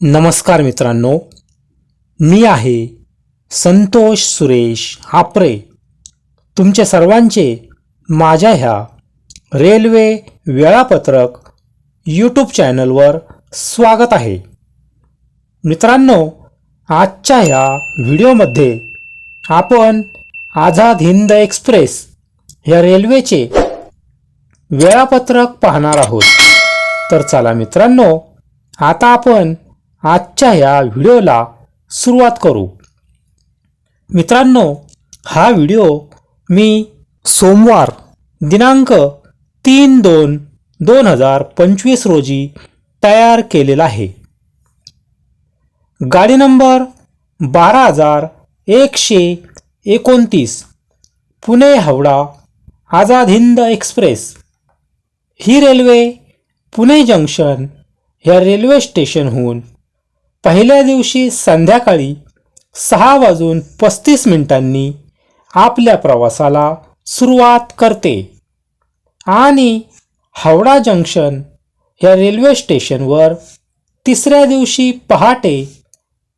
नमस्कार मित्रांनो मी आहे संतोष सुरेश आपरे तुमचे सर्वांचे माझ्या ह्या रेल्वे वेळापत्रक यूट्यूब चॅनलवर स्वागत आहे. मित्रांनो आजच्या ह्या व्हिडिओमध्ये आपण आझाद हिंद एक्सप्रेस या रेल्वेचे वेळापत्रक पाहणार आहोत. तर चला मित्रांनो आता आपण आजच्या ह्या व्हिडिओला सुरुवात करू. मित्रांनो हा व्हिडिओ मी सोमवार दिनांक तीन दोन दोन हजार पंचवीस रोजी तयार केलेला आहे. गाडी नंबर बारा हजार एकशे एकोणतीस पुणे हावडा आझाद हिंद एक्सप्रेस. ही रेल्वे पुणे जंक्शन ह्या रेल्वे स्टेशनहून पहिल्या दिवशी संध्याकाळी सहा वाजून पस्तीस मिनिटांनी आपल्या प्रवासाला सुरुवात करते. आणि हावडा जंक्शन या रेल्वे स्टेशनवर तिसऱ्या दिवशी पहाटे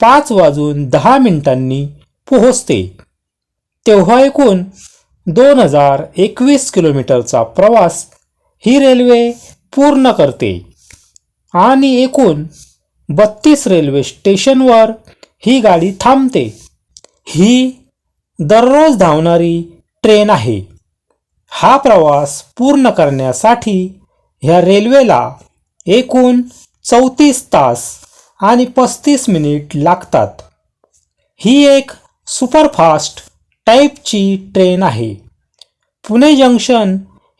पाच वाजून दहा मिनिटांनी पोहोचते. तेव्हा एकूण दोन हजार एकवीस किलोमीटरचा प्रवास ही रेल्वे पूर्ण करते. आणि एकूण बत्तीस रेल्वे स्टेशनवर ही गाडी थांबते. ही दररोज धावणारी ट्रेन आहे. हा प्रवास पूर्ण करण्यासाठी ह्या रेल्वेला एकूण चौतीस तास आणि पस्तीस मिनिट लागतात. ही एक सुपरफास्ट टाईपची ट्रेन आहे. पुणे जंक्शन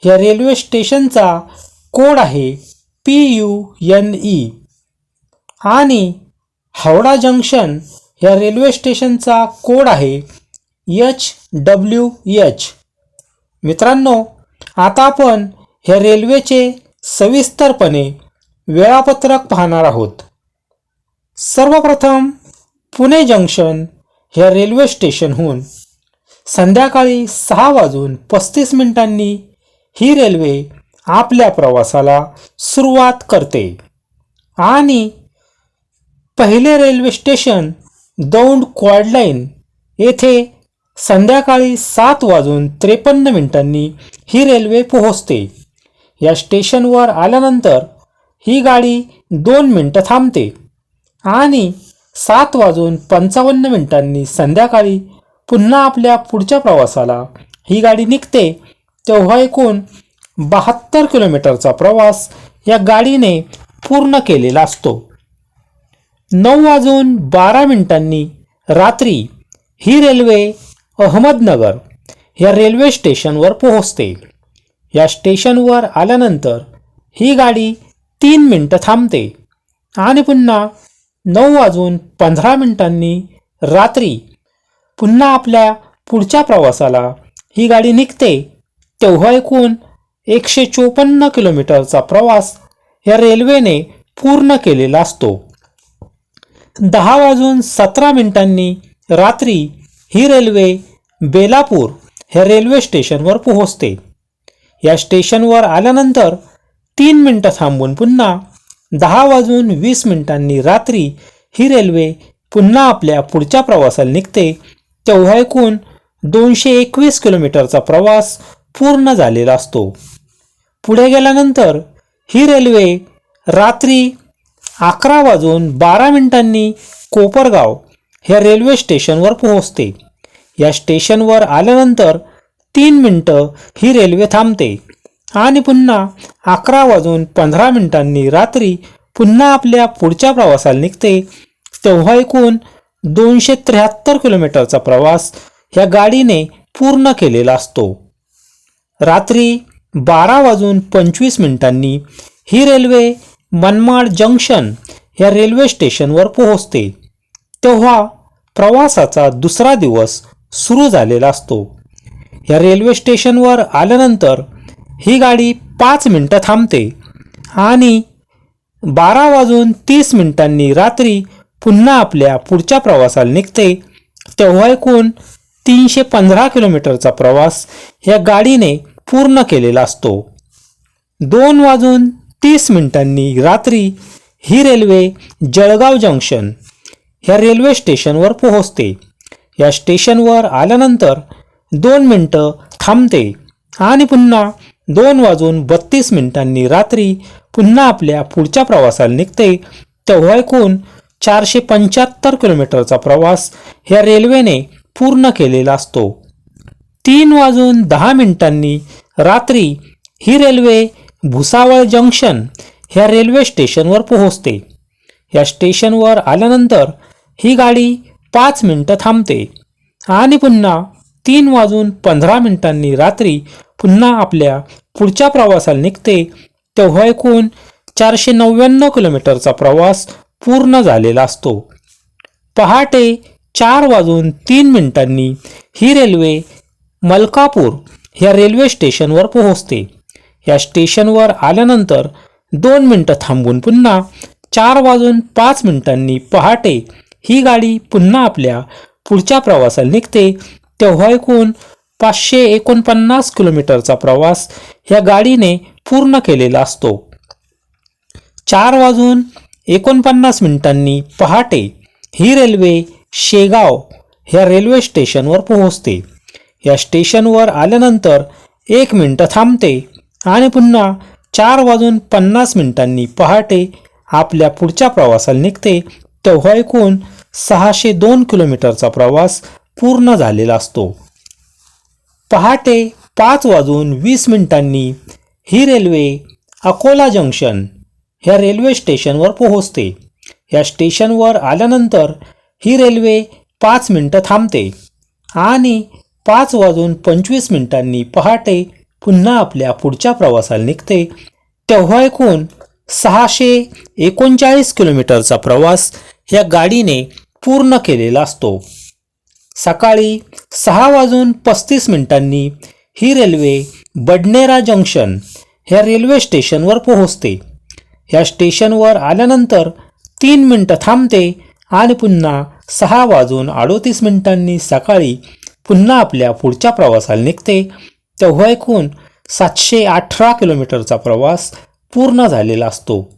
या रेल्वे स्टेशनचा कोड आहे पी यू एन ई. आणि हावडा जंक्शन या रेल्वे स्टेशनचा कोड आहे एच डब्ल्यू एच. मित्रांनो आता आपण ह्या रेल्वेचे सविस्तरपणे वेळापत्रक पाहणार आहोत. सर्वप्रथम पुणे जंक्शन ह्या रेल्वे स्टेशनहून संध्याकाळी सहा वाजून पस्तीस मिनिटांनी ही रेल्वे आपल्या प्रवासाला सुरुवात करते. आणि पहिले रेल्वे स्टेशन दौंड क्वाडलाईन येथे संध्याकाळी सात वाजून त्रेपन्न मिनिटांनी ही रेल्वे पोहोचते. या स्टेशनवर आल्यानंतर ही गाडी दोन मिनटं थांबते आणि सात वाजून पंचावन्न मिनिटांनी संध्याकाळी पुन्हा आपल्या पुढच्या प्रवासाला ही गाडी निघते तेव्हा एकूण बहात्तर किलोमीटरचा प्रवास या गाडीने पूर्ण केलेला असतो. नऊ वाजून बारा मिनिटांनी रात्री ही रेल्वे अहमदनगर या रेल्वे स्टेशनवर पोहोचते. या स्टेशनवर आल्यानंतर ही गाडी तीन मिनटं थांबते आणि पुन्हा नऊ वाजून पंधरा मिनिटांनी रात्री पुन्हा आपल्या पुढच्या प्रवासाला ही गाडी निघते. तेव्हा एकूण एकशे चोपन्न किलोमीटरचा प्रवास या रेल्वेने पूर्ण केलेला असतो. दहा वाजून सतरा मिनिटांनी रात्री ही रेल्वे बेलापूर ह्या रेल्वे स्टेशनवर पोहोचते. या स्टेशनवर आल्यानंतर तीन मिनटं थांबून पुन्हा दहा वाजून वीस मिनिटांनी रात्री ही रेल्वे पुन्हा आपल्या पुढच्या प्रवासाला निघते तेव्हा एकूण दोनशे एकवीस किलोमीटरचा प्रवास पूर्ण झालेला असतो. पुढे गेल्यानंतर ही रेल्वे रात्री अकरा वाजून बारा मिनिटांनी कोपरगाव ह्या रेल्वे स्टेशनवर पोहोचते. या स्टेशनवर आल्यानंतर तीन मिनटं ही रेल्वे थांबते आणि पुन्हा अकरा वाजून पंधरा मिनिटांनी रात्री पुन्हा आपल्या पुढच्या प्रवासाला निघते. तेव्हा एकूण दोनशे त्र्याहत्तर किलोमीटरचा प्रवास ह्या गाडीने पूर्ण केलेला असतो. रात्री बारा वाजून पंचवीस मिनिटांनी ही रेल्वे मनमाड जंक्शन या रेल्वे स्टेशनवर पोहोचते. तेव्हा प्रवासाचा दुसरा दिवस सुरू झालेला असतो. या रेल्वे स्टेशनवर आल्यानंतर ही गाडी पाच मिनटं थांबते आणि बारा वाजून तीस मिनिटांनी रात्री पुन्हा आपल्या पुढच्या प्रवासाला निघते. तेव्हा एकूण तीनशे पंधरा किलोमीटरचा प्रवास या गाडीने पूर्ण केलेला असतो. दोन वाजून तीस मिनिटांनी रात्री ही रेल्वे जळगाव जंक्शन ह्या रेल्वे स्टेशनवर पोहोचते. या स्टेशनवर आल्यानंतर दोन मिनटं थांबते आणि पुन्हा दोन वाजून बत्तीस मिनिटांनी रात्री पुन्हा आपल्या पुढच्या प्रवासाला निघते. तेव्हा एकूण चारशे पंच्याहत्तर किलोमीटरचा प्रवास ह्या रेल्वेने पूर्ण केलेला असतो. तीन वाजून दहा मिनिटांनी रात्री ही रेल्वे भुसावळ जंक्शन ह्या रेल्वे स्टेशनवर पोहोचते. या स्टेशनवर आल्यानंतर ही गाडी पाच मिनटं थांबते आणि पुन्हा तीन वाजून पंधरा मिनिटांनी रात्री पुन्हा आपल्या पुढच्या प्रवासाला निघते तेव्हा एकूण चारशे नव्याण्णव किलोमीटरचा प्रवास पूर्ण झालेला असतो. पहाटे चार वाजून तीन मिनिटांनी ही रेल्वे मलकापूर ह्या रेल्वे स्टेशनवर पोहोचते. या स्टेशनवर आल्यानंतर दोन मिनटं थांबून पुन्हा चार वाजून पाच मिनिटांनी पहाटे ही गाडी पुन्हा आपल्या पुढच्या प्रवासाला निघते तेव्हा एकूण पाचशे एकोणपन्नास किलोमीटरचा प्रवास ह्या गाडीने पूर्ण केलेला असतो. चार वाजून एकोणपन्नास मिनिटांनी पहाटे ही रेल्वे शेगाव ह्या रेल्वे स्टेशनवर पोहोचते. या स्टेशनवर आल्यानंतर एक मिनटं थांबते. आणि पुन्हा चार वाजून पन्नास मिनिटांनी पहाटे आपल्या पुढच्या प्रवासाला निघते तेव्हा एकूण सहाशे दोन किलोमीटरचा प्रवास पूर्ण झालेला असतो. पहाटे पाच वाजून वीस मिनिटांनी ही रेल्वे अकोला जंक्शन ह्या रेल्वे स्टेशनवर पोहोचते. या स्टेशनवर आल्यानंतर ही रेल्वे पाच मिनटं थांबते आणि पाच वाजून पंचवीस मिनिटांनी पहाटे पुन्हा आपल्या पुढच्या प्रवासाला निघते. तेव्हा एकूण सहाशे एकोणचाळीस किलोमीटरचा प्रवास या गाडीने पूर्ण केलेला असतो. सकाळी सहा वाजून पस्तीस मिनिटांनी ही रेल्वे बडनेरा जंक्शन ह्या रेल्वे स्टेशनवर पोहोचते. या स्टेशनवर आल्यानंतर तीन मिनटं थांबते आणि पुन्हा सहा वाजून अडोतीस मिनिटांनी सकाळी पुन्हा आपल्या पुढच्या प्रवासाला निघते. तेव्हा एकूण सातशे अठरा किलोमीटरचा प्रवास पूर्ण झालेला असतो.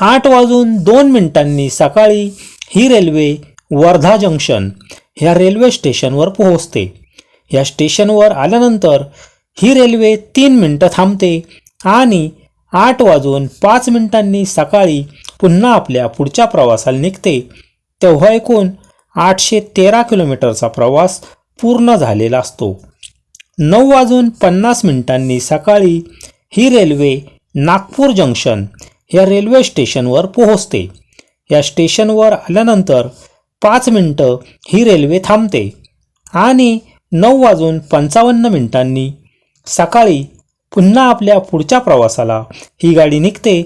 आठ वाजून दोन मिनिटांनी सकाळी ही रेल्वे वर्धा जंक्शन ह्या रेल्वे स्टेशनवर पोहोचते. या स्टेशनवर आल्यानंतर ही रेल्वे तीन मिनटं थांबते आणि आठ वाजून पाच मिनिटांनी सकाळी पुन्हा आपल्या पुढच्या प्रवासाला निघते. तेव्हा एकूण आठशे तेरा किलोमीटरचा प्रवास पूर्ण झालेला असतो. नऊ वाजून पन्नास मिनिटांनी सकाळी ही रेल्वे नागपूर जंक्शन या रेल्वे स्टेशनवर पोहोचते. या स्टेशनवर आल्यानंतर पाच मिनटं ही रेल्वे थांबते आणि नऊ वाजून पंचावन्न मिनिटांनी सकाळी पुन्हा आपल्या पुढच्या प्रवासाला ही गाडी निघते.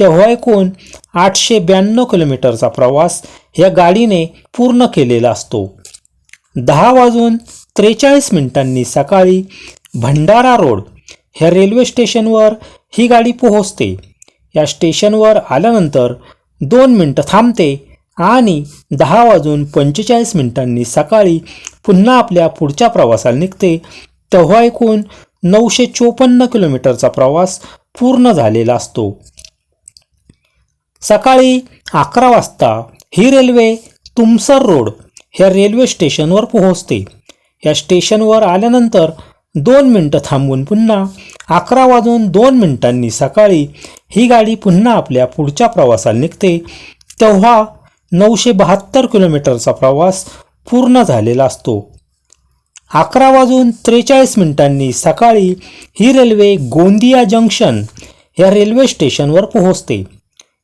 तेव्हा एकूण आठशे ब्याण्णव किलोमीटरचा प्रवास या गाडीने पूर्ण केलेला असतो. दहा वाजून त्रेचाळीस मिनिटांनी सकाळी भंडारा रोड ह्या रेल्वे स्टेशनवर ही गाडी पोहोचते. या स्टेशनवर आल्यानंतर दोन मिनटं थांबते आणि दहा वाजून पंचेचाळीस मिनिटांनी सकाळी पुन्हा आपल्या पुढच्या प्रवासाला निघते. तेव्हा एकूण नऊशे चोपन्न किलोमीटरचा प्रवास पूर्ण झालेला असतो. सकाळी अकरा वाजता ही रेल्वे तुमसर रोड ह्या रेल्वे स्टेशनवर पोहोचते. या स्टेशनवर आल्यानंतर दोन मिनटं थांबून पुन्हा अकरा वाजून दोन मिनिटांनी सकाळी ही गाडी पुन्हा आपल्या पुढच्या प्रवासाला निघते. तेव्हा नऊशे बहात्तर किलोमीटरचा प्रवास पूर्ण झालेला असतो. अकरा वाजून त्रेचाळीस मिनिटांनी सकाळी ही रेल्वे गोंदिया जंक्शन या रेल्वे स्टेशनवर पोहोचते.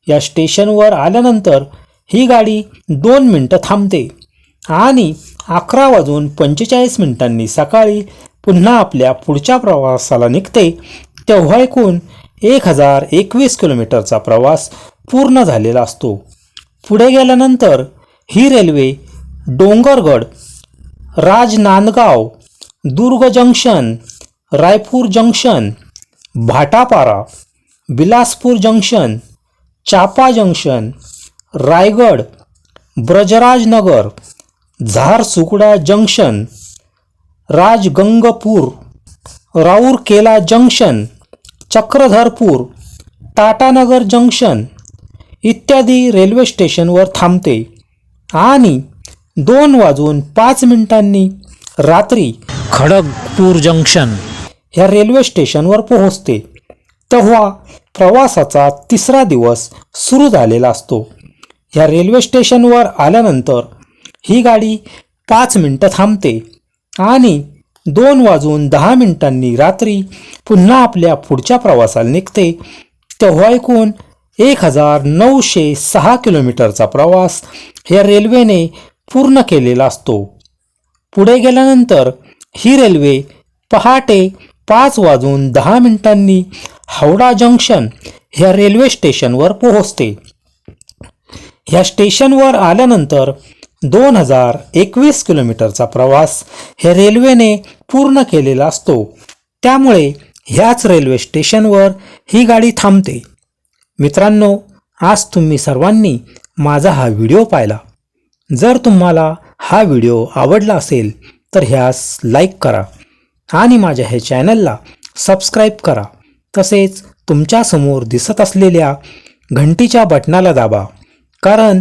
या स्टेशनवर आल्यानंतर ही गाडी दोन मिनटं थांबते आणि अकरा वाजून पंचेचाळीस मिनिटांनी सकाळी पुन्हा आपल्या पुढच्या प्रवासाला निघते तेव्हा एकूण एक हजार एकवीस किलोमीटरचा प्रवास पूर्ण झालेला असतो. पुढे गेल्यानंतर ही railway Dongargarh Rajnandgaon Durg junction Raipur junction Bhatapara Bilaspur junction Champa junction Raigarh Brajrajnagar Jharsuguda junction Rajgangpur Rourkela junction Chakradharpur Tatanagar junction इत्यादी रेल्वे स्टेशनवर थांबते. आणि दोन वाजून पाच मिनिटांनी रात्री खडगपूर जंक्शन ह्या रेल्वे स्टेशनवर पोहोचते. तेव्हा प्रवासाचा तिसरा दिवस सुरू झालेला असतो. ह्या रेल्वे स्टेशनवर आल्यानंतर ही गाडी पाच मिनटं थांबते आणि दोन वाजून दहा मिनिटांनी रात्री पुन्हा आपल्या पुढच्या प्रवासाला निघते. तेव्हा ऐकून एक हजार नऊशे सहा किलोमीटरचा प्रवास या रेल्वेने पूर्ण केलेला असतो. पुढे गेल्यानंतर ही रेल्वे पहाटे पाच वाजून दहा मिनिटांनी हावडा जंक्शन ह्या रेल्वे स्टेशनवर पोहोचते. ह्या स्टेशनवर आल्यानंतर दोन हजार एकवीस किलोमीटरचा प्रवास हे रेल्वेने पूर्ण केलेला असतो. त्यामुळे ह्याच रेल्वे स्टेशनवर ही गाडी थांबते. मित्रांनो आज तुम्ही सर्वांनी माझा हा व्हिडिओ पाहिला. जर तुम्हाला हा व्हिडिओ आवडला असेल तर ह्यास लाईक करा आणि माझ्या हे चॅनलला सबस्क्राईब करा. तसेच तुमच्यासमोर दिसत असलेल्या घंटीच्या बटनाला दाबा कारण